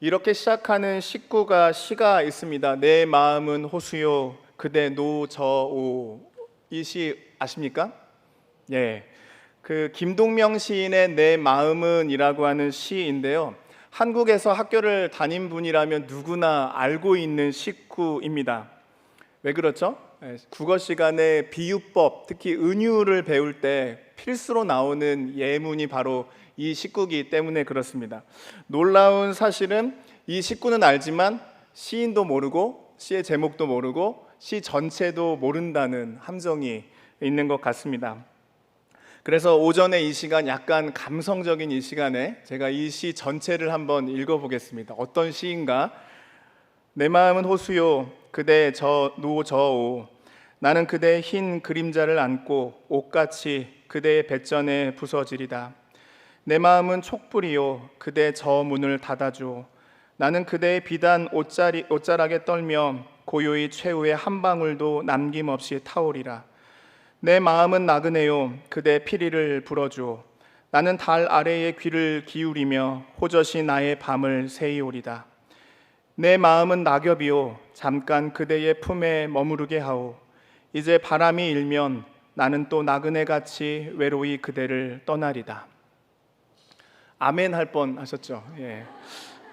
이렇게 시작하는 식구가 시가 있습니다. 내 마음은 호수요 그대 노저오 이 시 아십니까? 예. 그 김동명 시인의 내 마음은이라고 하는 시인데요. 한국에서 학교를 다닌 분이라면 누구나 알고 있는 식구입니다. 왜 그렇죠? 예, 국어 시간에 비유법, 특히 은유를 배울 때 필수로 나오는 예문이 바로 이 식구기 때문에 그렇습니다. 놀라운 사실은 이 식구는 알지만 시인도 모르고 시의 제목도 모르고 시 전체도 모른다는 함정이 있는 것 같습니다. 그래서 오전에 이 시간 약간 감성적인 이 시간에 제가 이 시 전체를 한번 읽어보겠습니다. 어떤 시인가? 내 마음은 호수요 그대 저 노저오 나는 그대의 흰 그림자를 안고 옷같이 그대의 배전에 부서지리다. 내 마음은 촉불이요. 그대 저 문을 닫아줘 나는 그대의 비단 옷자리, 옷자락에 떨며 고요히 최후의 한 방울도 남김없이 타오리라. 내 마음은 나그네요. 그대 피리를 불어줘 나는 달 아래에 귀를 기울이며 호젓이 나의 밤을 새이오리다. 내 마음은 낙엽이요. 잠깐 그대의 품에 머무르게 하오. 이제 바람이 일면 나는 또 나그네 같이 외로이 그대를 떠나리다 아멘 할 뻔 하셨죠. 예.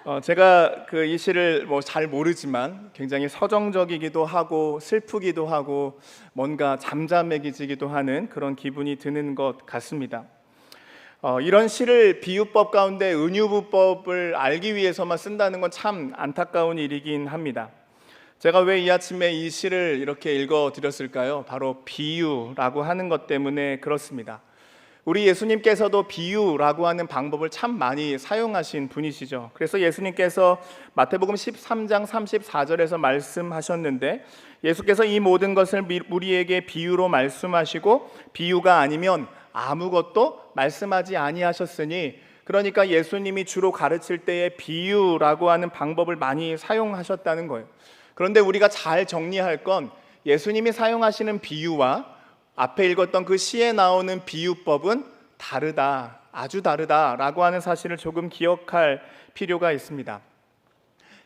어, 제가 그 이 시를 뭐 잘 모르지만 굉장히 서정적이기도 하고 슬프기도 하고 뭔가 잠잠해지기도 하는 그런 기분이 드는 것 같습니다. 어, 이런 시를 비유법 가운데 은유부법을 알기 위해서만 쓴다는 건 참 안타까운 일이긴 합니다. 제가 왜 이 아침에 이 시를 이렇게 읽어 드렸을까요? 바로 비유라고 하는 것 때문에 그렇습니다. 우리 예수님께서도 비유라고 하는 방법을 참 많이 사용하신 분이시죠. 그래서 예수님께서 마태복음 13장 34절에서 말씀하셨는데 예수께서 이 모든 것을 미- 우리에게 비유로 말씀하시고 비유가 아니면 아무것도 말씀하지 아니하셨으니 그러니까 예수님이 주로 가르칠 때에 비유라고 하는 방법을 많이 사용하셨다는 거예요. 그런데 우리가 잘 정리할 건 예수님이 사용하시는 비유와 앞에 읽었던 그 시에 나오는 비유법은 다르다, 아주 다르다라고 하는 사실을 조금 기억할 필요가 있습니다.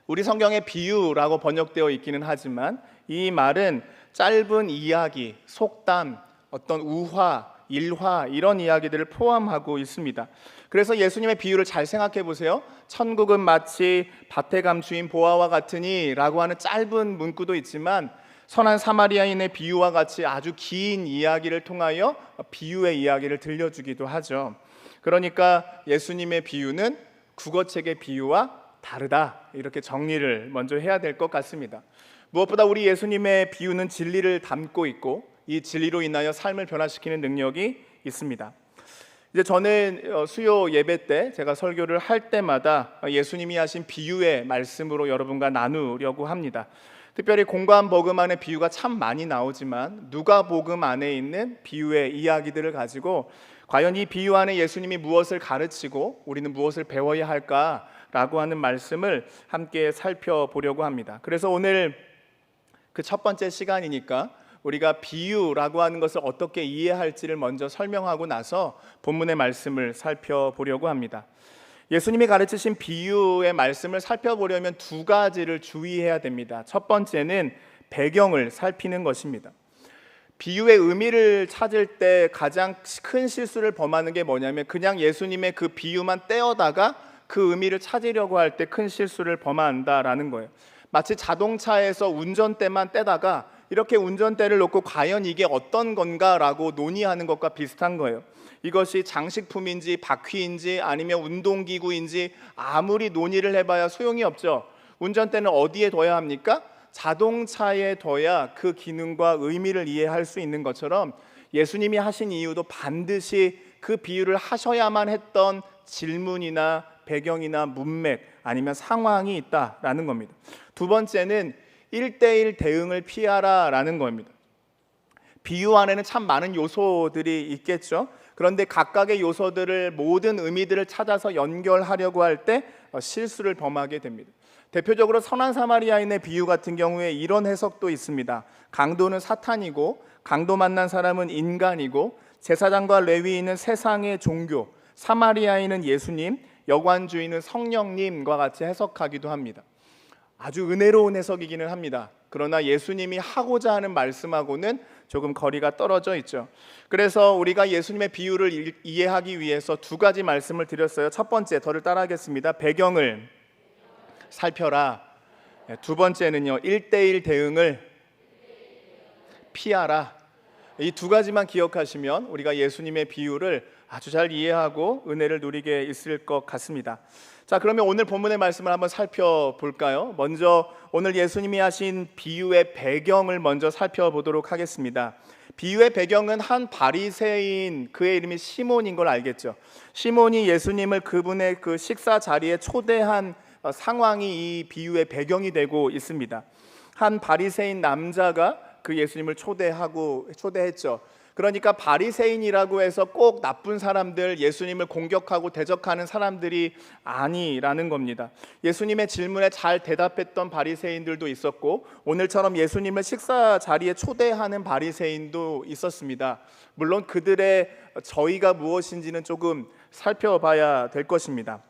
우리 성경에 비유라고 번역되어 있기는 하지만 이 말은 짧은 이야기, 속담, 어떤 우화, 일화 이런 이야기들을 포함하고 있습니다. 그래서 예수님의 비유를 잘 생각해 보세요. 천국은 마치 밭에 감추인 보아와 같으니라고 하는 짧은 문구도 있지만 선한 사마리아인의 비유와 같이 아주 긴 이야기를 통하여 비유의 이야기를 들려주기도 하죠. 그러니까 예수님의 비유는 국어책의 비유와 다르다 이렇게 정리를 먼저 해야 될 것 같습니다. 무엇보다 우리 예수님의 비유는 진리를 담고 있고 이 진리로 인하여 삶을 변화시키는 능력이 있습니다. 이제 저는 어, 수요 예배 때 제가 설교를 할 때마다 예수님이 하신 비유의 말씀으로 여러분과 나누려고 합니다. 특별히 공간 복음 안에 비유가 참 많이 나오지만 누가 복음 안에 있는 비유의 이야기들을 가지고 과연 이 비유 안에 예수님이 무엇을 가르치고 우리는 무엇을 배워야 할까라고 하는 말씀을 함께 살펴보려고 합니다. 그래서 오늘 그 첫 번째 시간이니까 우리가 비유라고 하는 것을 어떻게 이해할지를 먼저 설명하고 나서 본문의 말씀을 살펴보려고 합니다. 예수님이 가르치신 비유의 말씀을 살펴보려면 두 가지를 주의해야 됩니다. 첫 번째는 배경을 살피는 것입니다. 비유의 의미를 찾을 때 가장 큰 실수를 범하는 게 뭐냐면 그냥 예수님의 그 비유만 떼어다가 그 의미를 찾으려고 할 때 큰 실수를 범한다라는 거예요. 마치 자동차에서 운전대만 떼다가 이렇게 운전대를 놓고 과연 이게 어떤 건가라고 논의하는 것과 비슷한 거예요. 이것이 장식품인지 바퀴인지 아니면 운동기구인지 아무리 논의를 해봐야 소용이 없죠. 운전대는 어디에 둬야 합니까? 자동차에 둬야 그 기능과 의미를 이해할 수 있는 것처럼 예수님이 하신 이유도 반드시 그 비유를 하셔야만 했던 질문이나 배경이나 문맥 아니면 상황이 있다라는 겁니다. 두 번째는 1대1 대응을 피하라라는 겁니다. 비유 안에는 참 많은 요소들이 있겠죠. 그런데 각각의 요소들을 모든 의미들을 찾아서 연결하려고 할때 어, 실수를 범하게 됩니다. 대표적으로 선한 사마리아인의 비유 같은 경우에 이런 해석도 있습니다. 강도는 사탄이고 강도 만난 사람은 인간이고 제사장과 레위인은 세상의 종교, 사마리아인은 예수님, 여관주의는 성령님과 같이 해석하기도 합니다. 아주 은혜로운 해석이기는 합니다. 그러나 예수님이 하고자 하는 말씀하고는 조금 거리가 떨어져 있죠. 그래서 우리가 예수님의 비유를 일- 이해하기 위해서 두 가지 말씀을 드렸어요. 첫 번째, 저를 따라하겠습니다. 배경을 살펴라. 네, 두 번째는요, 1대1 대응을 피하라. 이 두 가지만 기억하시면 우리가 예수님의 비유를 아주 잘 이해하고 은혜를 누리게 있을 것 같습니다. 자, 그러면 오늘 본문의 말씀을 한번 살펴볼까요? 먼저 오늘 예수님이 하신 비유의 배경을 먼저 살펴보도록 하겠습니다. 비유의 배경은 한 바리새인 그의 이름이 시몬인 걸 알겠죠. 시몬이 예수님을 그분의 그 식사 자리에 초대한 어, 상황이 이 비유의 배경이 되고 있습니다. 한 바리새인 남자가 그 예수님을 초대하고 초대했죠. 그러니까 바리새인이라고 해서 꼭 나쁜 사람들 예수님을 공격하고 대적하는 사람들이 아니라는 겁니다. 예수님의 질문에 잘 대답했던 바리새인들도 있었고 오늘처럼 예수님을 식사 자리에 초대하는 바리새인도 있었습니다. 물론 그들의 저희가 무엇인지는 조금 살펴봐야 될 것입니다.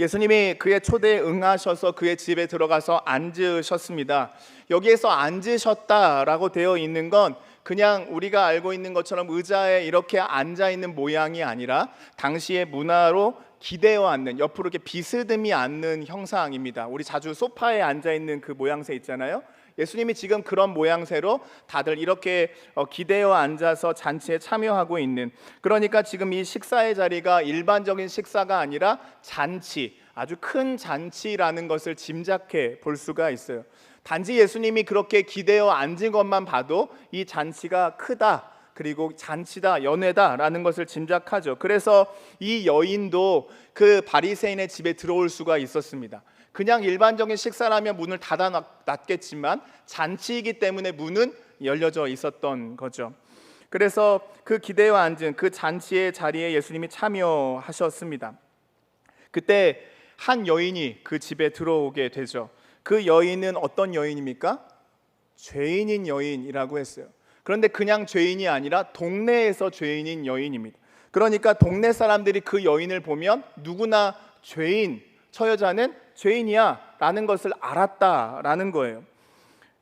예수님이 그의 초대에 응하셔서 그의 집에 들어가서 앉으셨습니다. 여기에서 앉으셨다라고 되어 있는 건 그냥 우리가 알고 있는 것처럼 의자에 이렇게 앉아 있는 모양이 아니라 당시의 문화로 기대어 앉는 옆으로 이렇게 비스듬히 앉는 형상입니다. 우리 자주 소파에 앉아 있는 그 모양새 있잖아요. 예수님이 지금 그런 모양새로 다들 이렇게 어, 기대어 앉아서 잔치에 참여하고 있는 그러니까 지금 이 식사의 자리가 일반적인 식사가 아니라 잔치 아주 큰 잔치라는 것을 짐작해 볼 수가 있어요. 단지 예수님이 그렇게 기대어 앉은 것만 봐도 이 잔치가 크다. 그리고 잔치다, 연회다라는 것을 짐작하죠. 그래서 이 여인도 그 바리새인의 집에 들어올 수가 있었습니다. 그냥 일반적인 식사라면 문을 닫아 놨겠지만 잔치이기 때문에 문은 열려져 있었던 거죠. 그래서 그 기대어 앉은 그 잔치의 자리에 예수님이 참여하셨습니다. 그때 한 여인이 그 집에 들어오게 되죠. 그 여인은 어떤 여인입니까? 죄인인 여인이라고 했어요. 그런데 그냥 죄인이 아니라 동네에서 죄인인 여인입니다. 그러니까 동네 사람들이 그 여인을 보면 누구나 죄인, 저 여자는 죄인이야 라는 것을 알았다라는 거예요.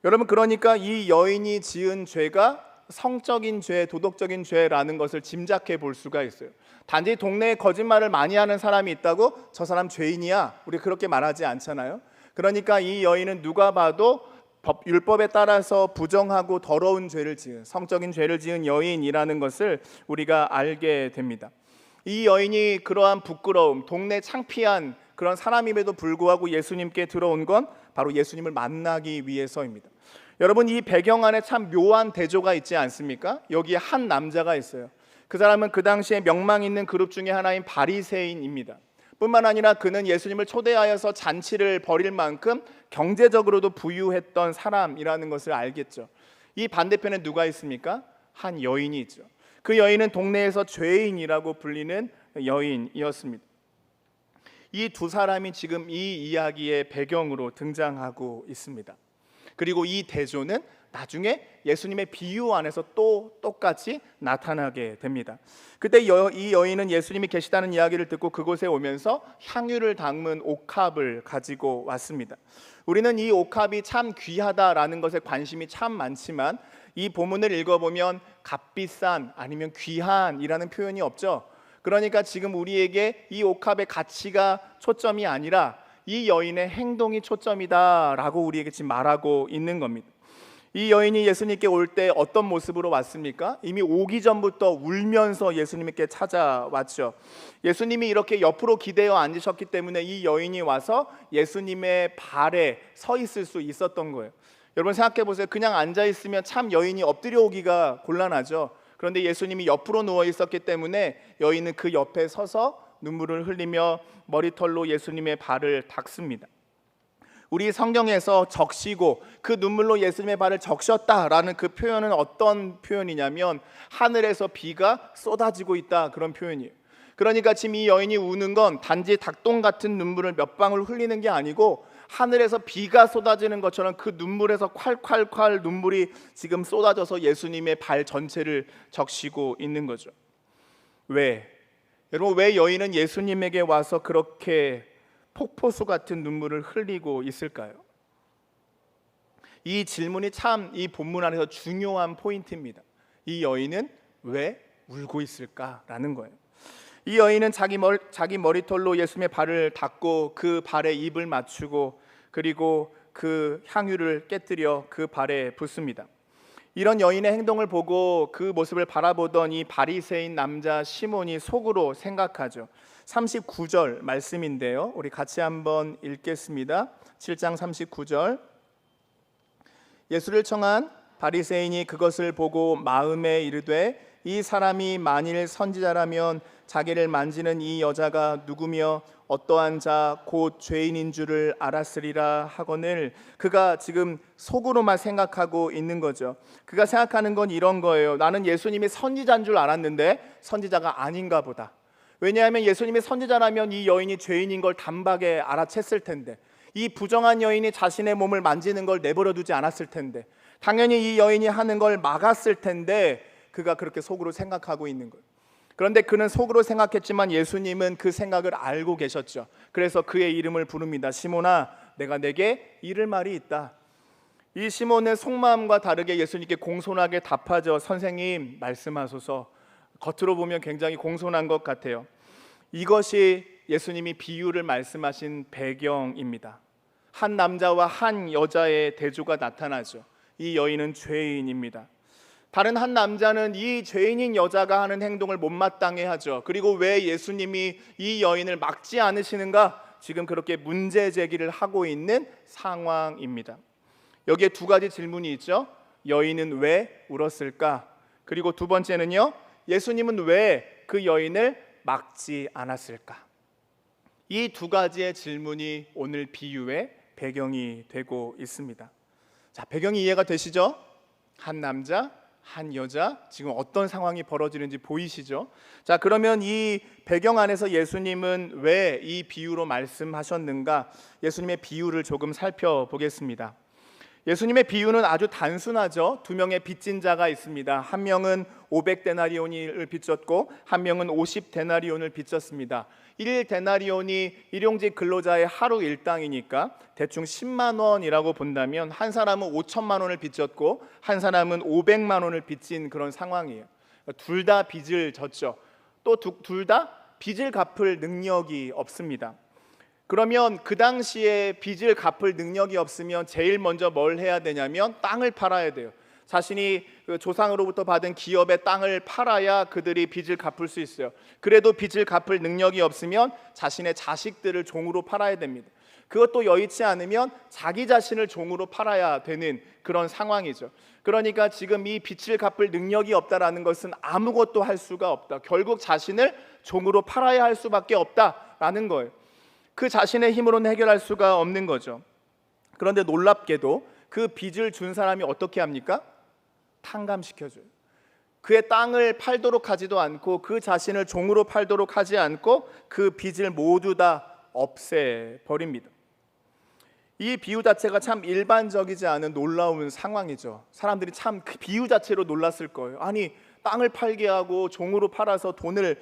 여러분 그러니까 이 여인이 지은 죄가 성적인 죄, 도덕적인 죄라는 것을 짐작해 볼 수가 있어요. 단지 동네에 거짓말을 많이 하는 사람이 있다고 저 사람 죄인이야. 우리 그렇게 말하지 않잖아요. 그러니까 이 여인은 누가 봐도 법, 율법에 따라서 부정하고 더러운 죄를 지은 성적인 죄를 지은 여인이라는 것을 우리가 알게 됩니다. 이 여인이 그러한 부끄러움, 동네 창피한 그런 사람임에도 불구하고 예수님께 들어온 건 바로 예수님을 만나기 위해서입니다. 여러분 이 배경 안에 참 묘한 대조가 있지 않습니까? 여기에 한 남자가 있어요. 그 사람은 그 당시에 명망 있는 그룹 중에 하나인 바리새인입니다. 뿐만 아니라 그는 예수님을 초대하여서 잔치를 벌일 만큼 경제적으로도 부유했던 사람이라는 것을 알겠죠. 이 반대편에 누가 있습니까? 한 여인이 있죠. 그 여인은 동네에서 죄인이라고 불리는 여인이었습니다. 이 두 사람이 지금 이 이야기의 배경으로 등장하고 있습니다. 그리고 이 대조는 나중에 예수님의 비유 안에서 또 똑같이 나타나게 됩니다. 그때 여, 이 여인은 예수님이 계시다는 이야기를 듣고 그곳에 오면서 향유를 담은 옥합을 가지고 왔습니다. 우리는 이 옥합이 참 귀하다라는 것에 관심이 참 많지만 이 본문을 읽어보면 값비싼 아니면 귀한이라는 표현이 없죠. 그러니까 지금 우리에게 이 옥합의 가치가 초점이 아니라 이 여인의 행동이 초점이다라고 우리에게 지금 말하고 있는 겁니다. 이 여인이 예수님께 올 때 어떤 모습으로 왔습니까? 이미 오기 전부터 울면서 예수님께 찾아왔죠. 예수님이 이렇게 옆으로 기대어 앉으셨기 때문에 이 여인이 와서 예수님의 발에 서 있을 수 있었던 거예요. 여러분 생각해 보세요. 그냥 앉아 있으면 참 여인이 엎드려 오기가 곤란하죠. 그런데 예수님이 옆으로 누워 있었기 때문에 여인은 그 옆에 서서 눈물을 흘리며 머리털로 예수님의 발을 닦습니다. 우리 성경에서 적시고 그 눈물로 예수님의 발을 적셨다라는 그 표현은 어떤 표현이냐면 하늘에서 비가 쏟아지고 있다 그런 표현이에요. 그러니까 지금 이 여인이 우는 건 단지 닭똥 같은 눈물을 몇 방울 흘리는 게 아니고 하늘에서 비가 쏟아지는 것처럼 그 눈물에서 콸콸콸 눈물이 지금 쏟아져서 예수님의 발 전체를 적시고 있는 거죠. 왜? 여러분 왜 여인은 예수님에게 와서 그렇게 폭포수 같은 눈물을 흘리고 있을까요? 이 질문이 참 이 본문 안에서 중요한 포인트입니다. 이 여인은 왜 울고 있을까라는 거예요. 이 여인은 자기 머리, 자기 머리털로 예수님의 발을 닦고 그 발에 입을 맞추고 그리고 그 향유를 깨뜨려 그 발에 붓습니다. 이런 여인의 행동을 보고 그 모습을 바라보던 이 바리새인 남자 시몬이 속으로 생각하죠. 39절 말씀인데요. 우리 같이 한번 읽겠습니다. 7장 39절. 예수를 청한 바리새인이 그것을 보고 마음에 이르되 이 사람이 만일 선지자라면 자기를 만지는 이 여자가 누구며 어떠한 자 곧 죄인인 줄을 알았으리라 하거늘 그가 지금 속으로만 생각하고 있는 거죠. 그가 생각하는 건 이런 거예요. 나는 예수님이 선지자인 줄 알았는데 선지자가 아닌가 보다. 왜냐하면 예수님이 선지자라면 이 여인이 죄인인 걸 단박에 알아챘을 텐데 이 부정한 여인이 자신의 몸을 만지는 걸 내버려 두지 않았을 텐데 당연히 이 여인이 하는 걸 막았을 텐데 그가 그렇게 속으로 생각하고 있는 거예요. 그런데 그는 속으로 생각했지만 예수님은 그 생각을 알고 계셨죠. 그래서 그의 이름을 부릅니다. 시몬아, 내가 내게 이를 말이 있다. 이 시몬은 속마음과 다르게 예수님께 공손하게 답하죠. 선생님, 말씀하소서. 겉으로 보면 굉장히 공손한 것 같아요. 이것이 예수님이 비유를 말씀하신 배경입니다. 한 남자와 한 여자의 대조가 나타나죠. 이 여인은 죄인입니다. 다른 한 남자는 이 죄인인 여자가 하는 행동을 못마땅해 하죠. 그리고 왜 예수님이 이 여인을 막지 않으시는가? 지금 그렇게 문제 제기를 하고 있는 상황입니다. 여기에 두 가지 질문이 있죠. 여인은 왜 울었을까? 그리고 두 번째는요. 예수님은 왜 그 여인을 막지 않았을까? 이 두 가지의 질문이 오늘 비유의 배경이 되고 있습니다. 자, 배경이 이해가 되시죠? 한 남자, 한 여자, 지금 어떤 상황이 벌어지는지 보이시죠? 자, 그러면 이 배경 안에서 예수님은 왜 이 비유로 말씀하셨는가? 예수님의 비유를 조금 살펴보겠습니다. 예수님의 비유는 아주 단순하죠. 두 명의 빚진 자가 있습니다. 한 명은 500데나리온을 빚졌고 한 명은 50데나리온을 빚졌습니다. 1데나리온이 일용직 근로자의 하루 일당이니까 대충 10만 원이라고 본다면 한 사람은 5천만 원을 빚졌고 한 사람은 500만 원을 빚진 그런 상황이에요. 둘 다 빚을 졌죠. 또 둘 다 빚을 갚을 능력이 없습니다. 그러면 그 당시에 빚을 갚을 능력이 없으면 제일 먼저 뭘 해야 되냐면 땅을 팔아야 돼요. 자신이 그 조상으로부터 받은 기업의 땅을 팔아야 그들이 빚을 갚을 수 있어요. 그래도 빚을 갚을 능력이 없으면 자신의 자식들을 종으로 팔아야 됩니다. 그것도 여의치 않으면 자기 자신을 종으로 팔아야 되는 그런 상황이죠. 그러니까 지금 이 빚을 갚을 능력이 없다라는 것은 아무것도 할 수가 없다. 결국 자신을 종으로 팔아야 할 수밖에 없다라는 거예요. 그 자신의 힘으로는 해결할 수가 없는 거죠. 그런데 놀랍게도 그 빚을 준 사람이 어떻게 합니까? 탕감시켜줘요. 그의 땅을 팔도록 하지도 않고 그 자신을 종으로 팔도록 하지 않고 그 빚을 모두 다 없애 버립니다. 이 비유 자체가 참 일반적이지 않은 놀라운 상황이죠. 사람들이 참 그 비유 자체로 놀랐을 거예요. 아니 땅을 팔게 하고 종으로 팔아서 돈을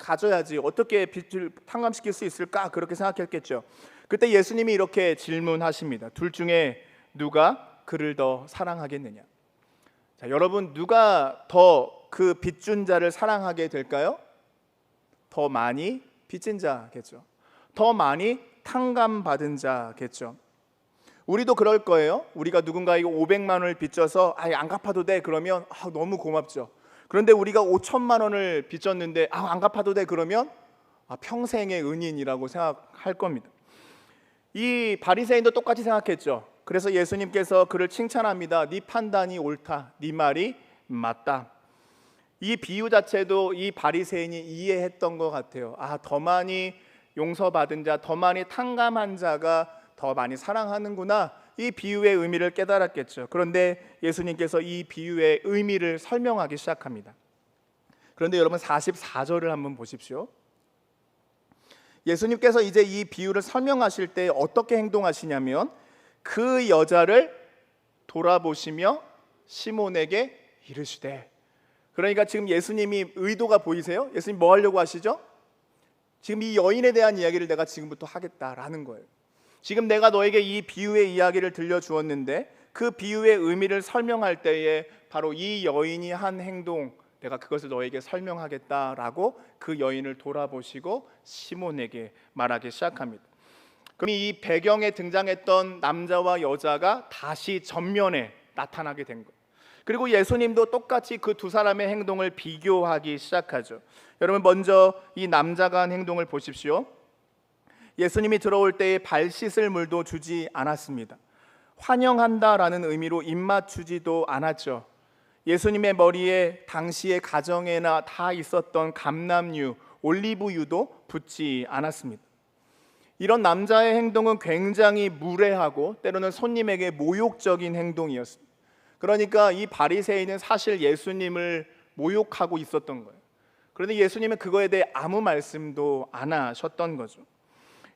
가져야지 어떻게 빚을 탕감시킬 수 있을까 그렇게 생각했겠죠. 그때 예수님이 이렇게 질문하십니다. 둘 중에 누가 그를 더 사랑하겠느냐? 자, 여러분 누가 더 그 빚준 자를 사랑하게 될까요? 더 많이 빚진 자겠죠. 더 많이 탕감 받은 자겠죠. 우리도 그럴 거예요. 우리가 누군가에게 500만 원을 빚져서 아예 안 갚아도 돼 그러면 아, 너무 고맙죠. 그런데 우리가 5천만 원을 빚졌는데 아, 안 갚아도 돼 그러면 아, 평생의 은인이라고 생각할 겁니다. 이 바리새인도 똑같이 생각했죠. 그래서 예수님께서 그를 칭찬합니다. 네 판단이 옳다. 네 말이 맞다. 이 비유 자체도 이 바리새인이 이해했던 것 같아요. 아, 더 많이 용서받은 자, 더 많이 탕감한 자가 더 많이 사랑하는구나. 이 비유의 의미를 깨달았겠죠. 그런데 예수님께서 이 비유의 의미를 설명하기 시작합니다. 그런데 여러분 44절을 한번 보십시오. 예수님께서 이제 이 비유를 설명하실 때 어떻게 행동하시냐면 그 여자를 돌아보시며 시몬에게 이르시되 그러니까 지금 예수님이 의도가 보이세요? 예수님 뭐 하려고 하시죠? 지금 이 여인에 대한 이야기를 내가 지금부터 하겠다라는 거예요. 지금 내가 너에게 이 비유의 이야기를 들려 주었는데 그 비유의 의미를 설명할 때에 바로 이 여인이 한 행동 내가 그것을 너에게 설명하겠다라고 그 여인을 돌아보시고 시몬에게 말하기 시작합니다. 그럼 이 배경에 등장했던 남자와 여자가 다시 전면에 나타나게 된 거예요. 그리고 예수님도 똑같이 그 두 사람의 행동을 비교하기 시작하죠. 여러분 먼저 이 남자가 한 행동을 보십시오. 예수님이 들어올 때에 발 씻을 물도 주지 않았습니다. 환영한다라는 의미로 입맛 주지도 않았죠. 예수님의 머리에 당시의 가정에나 다 있었던 감남유, 올리브유도 붓지 않았습니다. 이런 남자의 행동은 굉장히 무례하고 때로는 손님에게 모욕적인 행동이었습니다. 그러니까 이 바리새인은 사실 예수님을 모욕하고 있었던 거예요. 그런데 예수님은 그거에 대해 아무 말씀도 안 하셨던 거죠.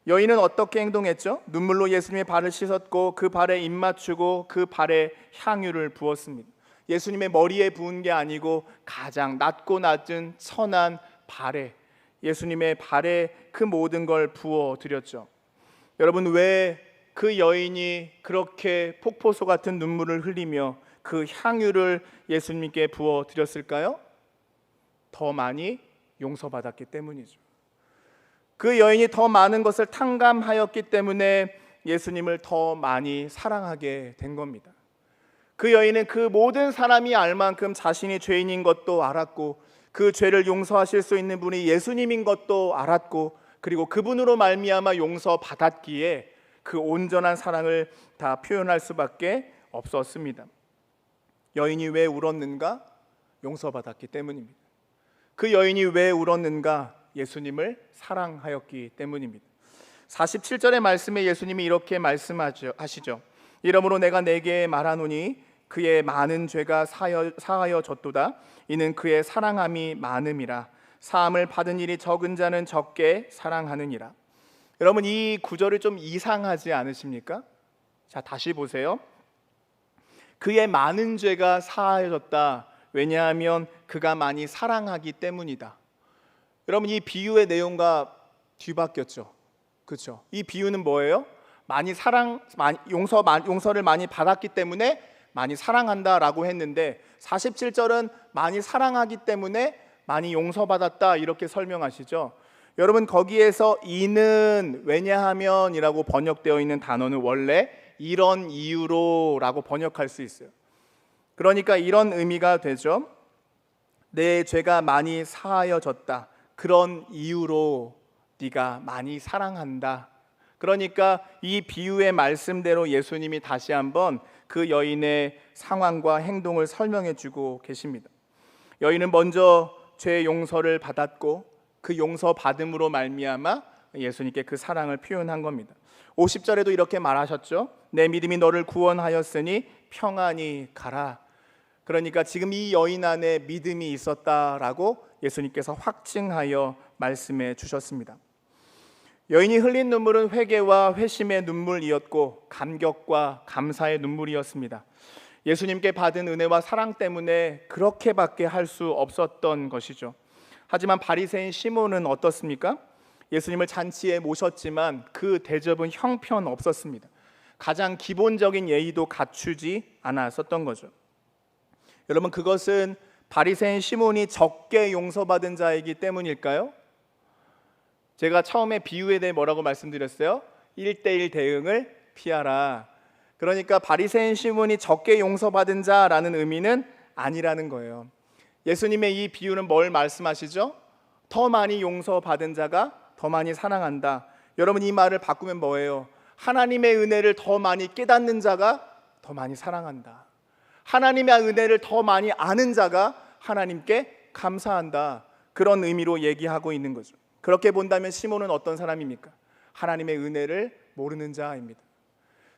여인은 어떻게 행동했죠? 눈물로 예수님의 발을 씻었고 그 발에 입 맞추고 그 발에 향유를 부었습니다. 예수님의 머리에 부은 게 아니고 가장 낮고 낮은 천한 발에 예수님의 발에 그 모든 걸 부어 드렸죠. 여러분 왜 그 여인이 그렇게 폭포수 같은 눈물을 흘리며 그 향유를 예수님께 부어 드렸을까요? 더 많이 용서받았기 때문이죠. 그 여인이 더 많은 것을 탕감하였기 때문에 예수님을 더 많이 사랑하게 된 겁니다. 그 여인은 그 모든 사람이 알 만큼 자신이 죄인인 것도 알았고 그 죄를 용서하실 수 있는 분이 예수님인 것도 알았고 그리고 그분으로 말미암아 용서 받았기에 그 온전한 사랑을 다 표현할 수밖에 없었습니다. 여인이 왜 울었는가? 용서받았기 때문입니다. 그 여인이 왜 울었는가? 예수님을 사랑하였기 때문입니다. 47절의 말씀에 예수님이 이렇게 말씀하시죠. 이러므로 내가 내게 말하노니 그의 많은 죄가 사하여, 사하여 졌도다. 이는 그의 사랑함이 많음이라. 사함을 받은 일이 적은 자는 적게 사랑하느니라. 여러분 이 구절을 좀 이상하지 않으십니까? 자 다시 보세요. 그의 많은 죄가 사하여졌다. 왜냐하면 그가 많이 사랑하기 때문이다. 여러분 이 비유의 내용과 뒤바뀌었죠. 그렇죠? 이 비유는 뭐예요? 많이 사랑 많이 용서 용서를 많이 받았기 때문에 많이 사랑한다라고 했는데 47절은 많이 사랑하기 때문에 많이 용서받았다 이렇게 설명하시죠. 여러분 거기에서 이는 왜냐하면이라고 번역되어 있는 단어는 원래 이런 이유로라고 번역할 수 있어요. 그러니까 이런 의미가 되죠. 내 죄가 많이 사하여졌다. 그런 이유로 네가 많이 사랑한다. 그러니까 이 비유의 말씀대로 예수님이 다시 한번 그 여인의 상황과 행동을 설명해 주고 계십니다. 여인은 먼저 죄 용서를 받았고 그 용서 받음으로 말미암아 예수님께 그 사랑을 표현한 겁니다. 50절에도 이렇게 말하셨죠. 내 믿음이 너를 구원하였으니 평안히 가라. 그러니까 지금 이 여인 안에 믿음이 있었다라고 예수님께서 확증하여 말씀해 주셨습니다. 여인이 흘린 눈물은 회개와 회심의 눈물이었고 감격과 감사의 눈물이었습니다. 예수님께 받은 은혜와 사랑 때문에 그렇게밖에 할 수 없었던 것이죠. 하지만 바리새인 시몬은 어떻습니까? 예수님을 잔치에 모셨지만 그 대접은 형편 없었습니다. 가장 기본적인 예의도 갖추지 않았었던 거죠. 여러분 그것은 바리새인 시몬이 적게 용서받은 자이기 때문일까요? 제가 처음에 비유에 대해 뭐라고 말씀드렸어요? 1대1 대응을 피하라. 그러니까 바리새인 시몬이 적게 용서받은 자라는 의미는 아니라는 거예요. 예수님의 이 비유는 뭘 말씀하시죠? 더 많이 용서받은 자가 더 많이 사랑한다. 여러분 이 말을 바꾸면 뭐예요? 하나님의 은혜를 더 많이 깨닫는 자가 더 많이 사랑한다. 하나님의 은혜를 더 많이 아는 자가 하나님께 감사한다. 그런 의미로 얘기하고 있는 거죠. 그렇게 본다면 시몬은 어떤 사람입니까? 하나님의 은혜를 모르는 자입니다.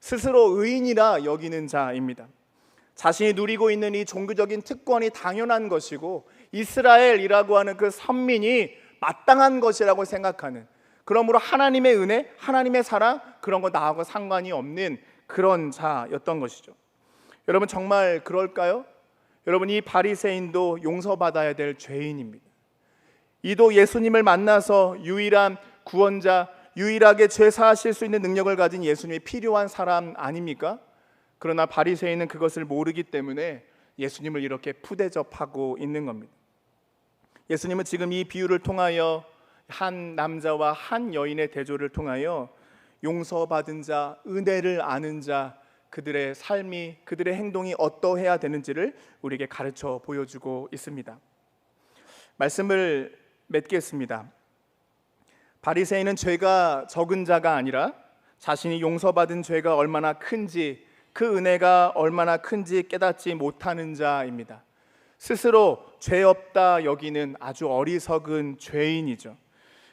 스스로 의인이라 여기는 자입니다. 자신이 누리고 있는 이 종교적인 특권이 당연한 것이고 이스라엘이라고 하는 그 선민이 마땅한 것이라고 생각하는 그러므로 하나님의 은혜, 하나님의 사랑 그런 거 나하고 상관이 없는 그런 자였던 것이죠. 여러분 정말 그럴까요? 여러분 이 바리새인도 용서받아야 될 죄인입니다. 이도 예수님을 만나서 유일한 구원자, 유일하게 죄 사하실 수 있는 능력을 가진 예수님이 필요한 사람 아닙니까? 그러나 바리새인은 그것을 모르기 때문에 예수님을 이렇게 푸대접하고 있는 겁니다. 예수님은 지금 이 비유를 통하여 한 남자와 한 여인의 대조를 통하여 용서받은 자, 은혜를 아는 자, 그들의 삶이 그들의 행동이 어떠해야 되는지를 우리에게 가르쳐 보여주고 있습니다. 말씀을 맺겠습니다. 바리새인은 죄가 적은 자가 아니라 자신이 용서받은 죄가 얼마나 큰지 그 은혜가 얼마나 큰지 깨닫지 못하는 자입니다. 스스로 죄 없다 여기는 아주 어리석은 죄인이죠.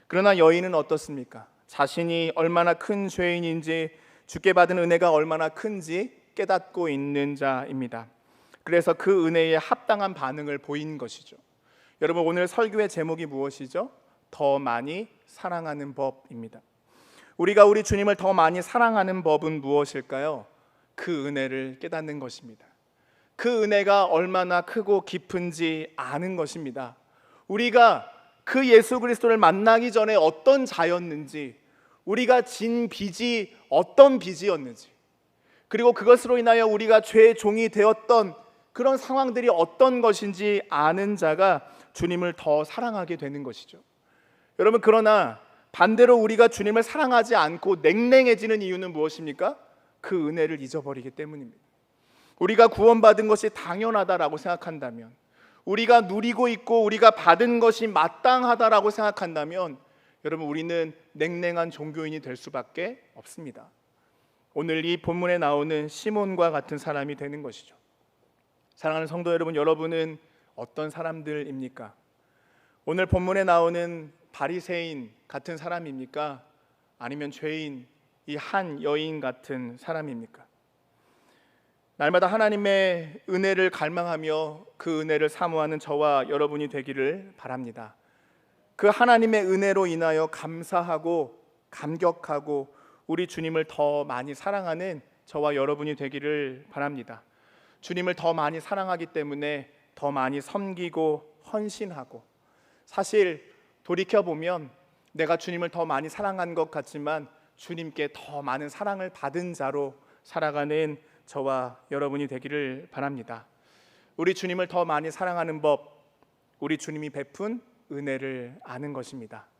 그러나 여인은 어떻습니까? 자신이 얼마나 큰 죄인인지 주께 받은 은혜가 얼마나 큰지 깨닫고 있는 자입니다. 그래서 그 은혜에 합당한 반응을 보인 것이죠. 여러분 오늘 설교의 제목이 무엇이죠? 더 많이 사랑하는 법입니다. 우리가 우리 주님을 더 많이 사랑하는 법은 무엇일까요? 그 은혜를 깨닫는 것입니다. 그 은혜가 얼마나 크고 깊은지 아는 것입니다. 우리가 그 예수 그리스도를 만나기 전에 어떤 자였는지, 우리가 진 빚이 어떤 빚이었는지, 그리고 그것으로 인하여 우리가 죄의 종이 되었던 그런 상황들이 어떤 것인지 아는 자가 주님을 더 사랑하게 되는 것이죠. 여러분 그러나 반대로 우리가 주님을 사랑하지 않고 냉랭해지는 이유는 무엇입니까? 그 은혜를 잊어버리기 때문입니다. 우리가 구원받은 것이 당연하다라고 생각한다면 우리가 누리고 있고 우리가 받은 것이 마땅하다라고 생각한다면 여러분 우리는 냉랭한 종교인이 될 수밖에 없습니다. 오늘 이 본문에 나오는 시몬과 같은 사람이 되는 것이죠. 사랑하는 성도 여러분, 여러분은 어떤 사람들입니까? 오늘 본문에 나오는 바리새인 같은 사람입니까? 아니면 죄인 이 한 여인 같은 사람입니까? 날마다 하나님의 은혜를 갈망하며 그 은혜를 사모하는 저와 여러분이 되기를 바랍니다. 그 하나님의 은혜로 인하여 감사하고 감격하고 우리 주님을 더 많이 사랑하는 저와 여러분이 되기를 바랍니다. 주님을 더 많이 사랑하기 때문에 더 많이 섬기고 헌신하고 사실 돌이켜 보면 내가 주님을 더 많이 사랑한 것 같지만 주님께 더 많은 사랑을 받은 자로 살아가는 저와 여러분이 되기를 바랍니다. 우리 주님을 더 많이 사랑하는 법, 우리 주님이 베푼 은혜를 아는 것입니다.